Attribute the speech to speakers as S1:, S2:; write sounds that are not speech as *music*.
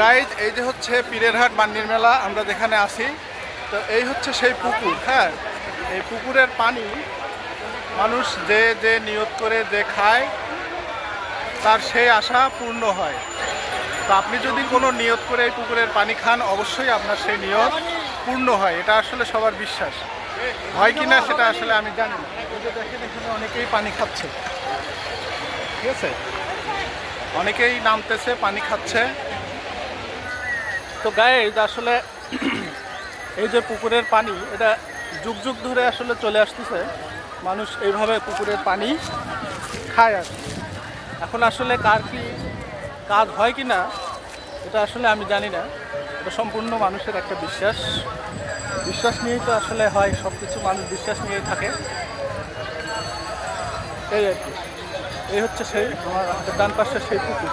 S1: Guys এই যে হচ্ছে পীরেরহাট বান্নির মেলা, আমরা যেখানে আসি তো এই হচ্ছে সেই পুকুর হ্যাঁ? এই পুকুরের পানি মানুষ যে যে নিয়ত করে যে খায়, তার সেই আশা পূর্ণ হয়। তো আপনি যদি কোনো নিয়ত করে এই পুকুরের পানি খান, অবশ্যই আপনার সেই নিয়ত পূর্ণ হয়। এটা আসলে সবার বিশ্বাস। হয় কি না সেটা আসলে আমি জানি না। দেখেন, এখানে অনেকেই পানি খাচ্ছে। ঠিক আছে? অনেকেই নামতেছে, পানি খাচ্ছে। তো গায়ে আসলে *clears throat* এই যে পুকুরের পানি, এটা যুগ যুগ ধরে আসলে চলে আসতেছে। মানুষ এইভাবে পুকুরের পানি খায় আর এখন আসলে কার কি কাজ হয় কি না, এটা আসলে আমি জানি না। এটা সম্পূর্ণ মানুষের একটা বিশ্বাস। বিশ্বাস নিয়েই তো আসলে হয় সব কিছু মানুষ বিশ্বাস নিয়েই থাকে। এই আর কি। এই হচ্ছে সেই, আমার ডান পাশে সেই পুকুর।